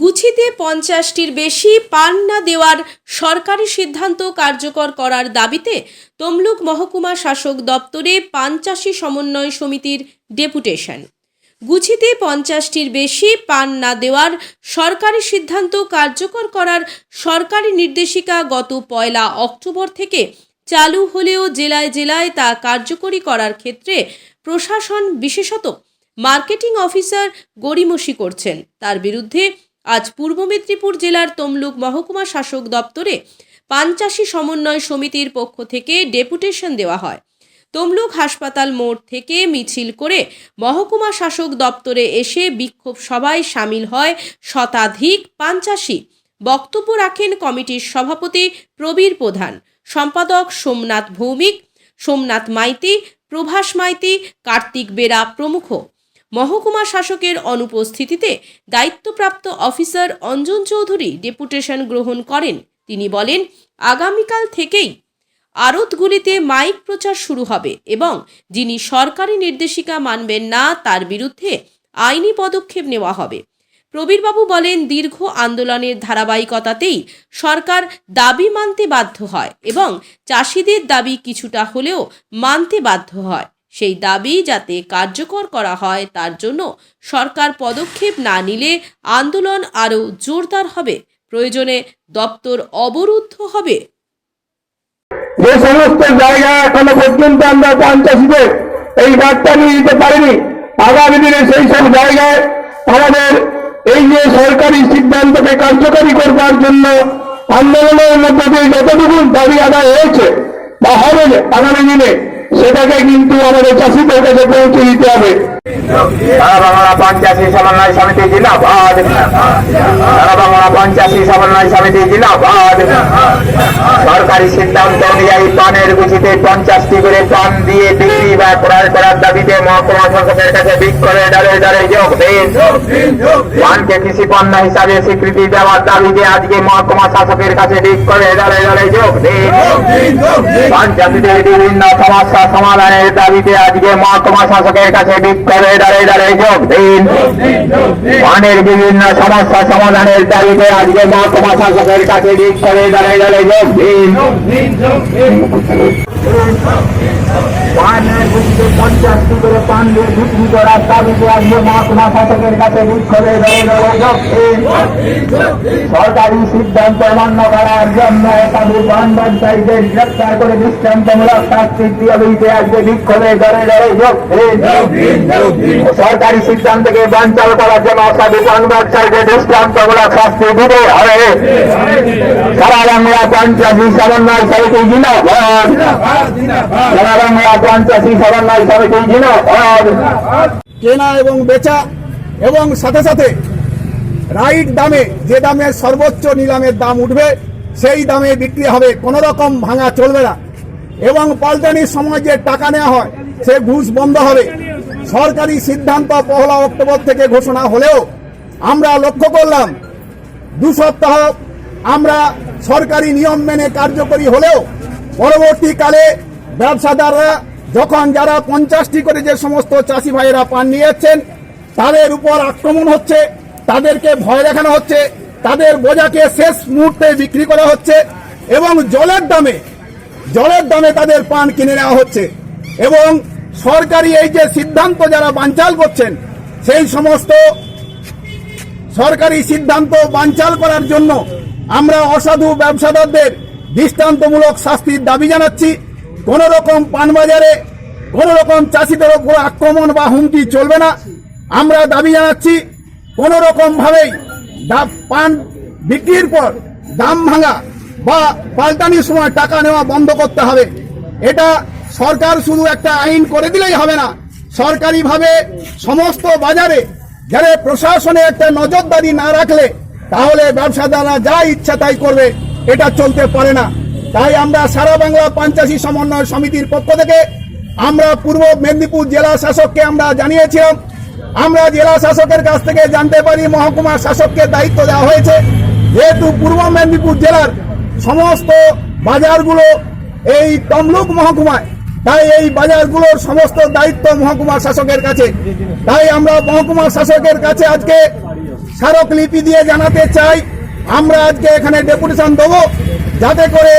গুছিতে পঞ্চাশটির বেশি পান না দেওয়ার সরকারি সিদ্ধান্ত কার্যকর করার দাবিতে তমলুক মহকুমা শাসক দপ্তরে পানচাষি সমন্বয় সমিতির ডেপুটেশন। গুছিতে পঞ্চাশটির বেশি পান না দেওয়ার সরকারি সিদ্ধান্ত কার্যকর করার সরকারি নির্দেশিকা গত পয়লা অক্টোবর থেকে চালু হলেও জেলায় জেলায় তা কার্যকরী করার ক্ষেত্রে প্রশাসন বিশেষত মার্কেটিং অফিসার গড়িমসি করছেন। তার বিরুদ্ধে আজ পূর্ব মেদিনীপুর জেলার তমলুক মহকুমা শাসক দপ্তরে পানচাষি সমন্বয় সমিতির পক্ষ থেকে ডেপুটেশন দেওয়া হয়। তমলুক হাসপাতাল মোড় থেকে মিছিল করে মহকুমা শাসক দপ্তরে এসে বিক্ষোভ সভায় সামিল হয় শতাধিক পাঞ্চাশি বক্তব্য রাখেন কমিটির সভাপতি প্রবীর প্রধান, সম্পাদক সোমনাথ ভৌমিক, সোমনাথ মাইতি, প্রভাস মাইতি, কার্তিক বেরা প্রমুখ। মহকুমা শাসকের অনুপস্থিতিতে দায়িত্বপ্রাপ্ত অফিসার অঞ্জন চৌধুরী ডেপুটেশন গ্রহণ করেন। তিনি বলেন, আগামীকাল থেকেই আড়তগুলিতে মাইক প্রচার শুরু হবে এবং যিনি সরকারি নির্দেশিকা মানবেন না, তার বিরুদ্ধে আইনি পদক্ষেপ নেওয়া হবে। প্রবীরবাবু বলেন, দীর্ঘ আন্দোলনের ধারাবাহিকতাতেই সরকার দাবি মানতে বাধ্য হয় এবং চাষিদের দাবি কিছুটা হলেও মানতে বাধ্য হয়। সেই দাবি যাতে কার্যকর করা হয় তার জন্য সরকার পদক্ষেপ না নিলে আন্দোলন আরও জোরদার হবে, প্রয়োজনে দপ্তর অবরুদ্ধ হবে। যে সমস্ত জায়গা এখনও পর্যন্ত আমরা পঞ্চাশীদের এই বার্তা নিয়ে দিতে পারিনি, আগামী দিনে সেই সব জায়গায় আমাদের এই যে সরকারি সিদ্ধান্তকে কার্যকরী করবার জন্য আন্দোলনের মধ্যে যতটুকু দাবি আদায় হয়েছে বা হবে আগামী দিনে সেটাকে কিন্তু আমাদের চাষিদের কাছে পৌঁছে দিতে হবে। বাংলা পঞ্চায়েত সমন্বয় সমিতি বাংলা পঞ্চায়েত সমন্বয় সমিতি সরকারি সিদ্ধান্ত অনুযায়ী পানের গুছিতে পঞ্চাশটি করে পান দিয়ে বিক্রি বা ক্রয় করার দাবিতে মহকুমা শাসকের কাছে ডালে ডালে যোগ দিন পানকে কৃষি পণ্য হিসাবে স্বীকৃতি দেওয়ার দাবিতে আজকে মহকুমা শাসকের কাছে বিক্ষোভে ডালে ডালে যোগ দিন বিভিন্ন সমস্যা সমাধানের দাবিতে আজকে মহকুমা শাসকের কাছে বিক্ষোভে দাঁড়ে দাঁড়ে যোগ দিন। পানের বিভিন্ন সমস্যা সমাধানের দাবিতে আজকে মহকুমা শাসকের কাছে পানের করে আজকে মহকুমা শাসকের কাছে বিক্ষোভে দাঁড়ে দাঁড়ে যোগ দিন। সরকারি সিদ্ধান্ত মান্য করার জন্য তাদের গ্রেপ্তার করে দৃষ্টান্তমূলক শাস্তি দিয়ে আজকে বিক্ষোভে ধরে ধরে যোগ। সরকারি সিদ্ধান্তকে বাঞ্চাল করার জন্য অসাধু পান ব্যবসায়ীদের দৃষ্টান্তমূলক শাস্তি দিতে হবে। সারা বাংলা পঞ্চাশি সমন্বয় সমিতি জিনাবাদ সারা বাংলা পঞ্চাশি সমন্বয় সমিতি জিনাবাদ কেনা এবং বেচা এবং সাথে সাথে রাইট দামে যে দামে সর্বোচ্চ নিলামের দাম উঠবে, সেই দামে বিক্রি হবে কোনো রকম ভাঙা চলবে না। এবং পাল্টানির সময় যে টাকা নেওয়া হয়, সে ঘুষ বন্ধ হবে। সরকারি সিদ্ধান্ত পহলা অক্টোবর থেকে ঘোষণা হলেও আমরা লক্ষ্য করলাম, দু সপ্তাহ আমরা সরকারি নিয়ম মেনে কার্যকরী হলেও পরবর্তীকালে ব্যবসাদাররা যখন যারা পঞ্চাশটি করে যে সমস্ত চাষি ভাইয়েরা পান নিয়ে যাচ্ছেন তাদের উপর আক্রমণ হচ্ছে, তাদেরকে ভয় দেখানো হচ্ছে, তাদের বোঝাকে শেষ মুহূর্তে বিক্রি করা হচ্ছে এবং জলের দামে জলের দামে তাদের পান কিনে নেওয়া হচ্ছে এবং সরকারি এই যে সিদ্ধান্ত যারা বানচাল করছেন, সেই সমস্ত সরকারি সিদ্ধান্ত বানচাল করার জন্য আমরা অসাধু ব্যবসাদারদের দৃষ্টান্তমূলক শাস্তির দাবি জানাচ্ছি। কোন রকম পানবাজারে কোন রকম চাষিদের ওপর আক্রমণ বা হুমকি চলবে না। আমরা দাবি জানাচ্ছি কোন রকম ভাবেই পান বিক্রির পর দাম ভাঙা বা পাল্টানির সময় টাকা নেওয়া বন্ধ করতে হবে। এটা সরকার শুধু একটা আইন করে দিলেই হবে না। সরকারিভাবে সমস্ত বাজারে যারা প্রশাসনে একটা নজরদারি না রাখলে, তাহলে ব্যবসাদাররা যা ইচ্ছা তাই করবে, এটা চলতে পারে না। তাই আমরা সারা বাংলা পঞ্চাশি সমন্বয় সমিতির পক্ষ থেকে আমরা পূর্ব মেদিনীপুর জেলা শাসককে আমরা জানিয়েছিলাম, আমরা জেলা শাসকের কাছ থেকে জানতে পারি মহকুমা শাসককে দায়িত্ব দেওয়া হয়েছে। যেহেতু পূর্ব মেদিনীপুর জেলার সমস্ত বাজারগুলো এই তমলুক মহকুমায় তাই এই বাজারগুলোর সমস্ত দায়িত্ব মহকুমা শাসকের কাছে তাই আমরা মহকুমা শাসকের কাছে আজকে স্মারকলিপি দিয়ে জানাতে চাই আমরা আজকে এখানে ডেপুটেশন দেবো যাতে করে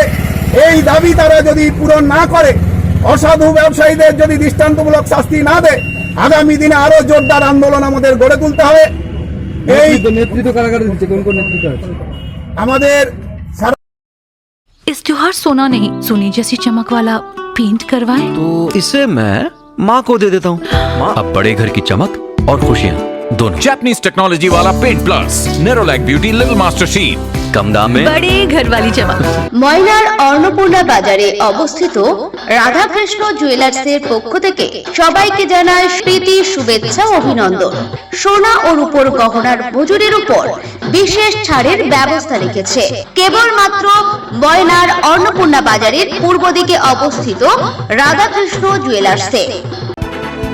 এই দাবি তারা যদি পূরণ না করে অসাধু ব্যবসায়ীদের যদি দৃষ্টান্তমূলক শাস্তি না দেয় আগামী দিনে আরো জোরদার আন্দোলন আমাদের গড়ে তুলতে হবে এই নেতৃত্ব কারাগারে দিচ্ছে কোন কোন নেতৃত্ব আছে আমাদের সারা इस त्योहार सोना नहीं सोने जैसी चमक वाला पेंट करवाएं तो इसे मैं माँ को दे देता हूँ माँ अब बड़े घर की चमक और खुशियाँ दोनों Japanese technology वाला paint plus Nerolac beauty little master sheet कम दाम में बड़े घर वाली चमक ময়নার অন্নপূর্ণা বাজারে অবস্থিত রাধাকৃষ্ণ জুয়েলার্সের পক্ষ থেকে সবাইকে জানায় প্রীতি শুভেচ্ছা ও অভিনন্দন সোনা ও রূপোর গহনার মজুরির উপর বিশেষ ছাড়ের ব্যবস্থা রেখেছে। কেবলমাত্র ময়নার অন্নপূর্ণা বাজারের পূর্ব দিকে অবস্থিত রাধাকৃষ্ণ জুয়েলার্সে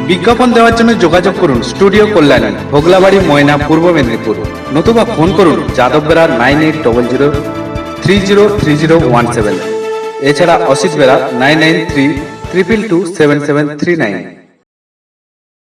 বিজ্ঞাপন দেওয়ার জন্য যোগাযোগ করুন স্টুডিও কল্যাণী, ভোগলাবাড়ি, ময়না, পূর্ব মেদিনীপুর। নতুবা ফোন করুন Yadav Bera nine eight double zero three zero three zero one seven. এছাড়া Asit Bera nine nine three triple two seven seven three nine.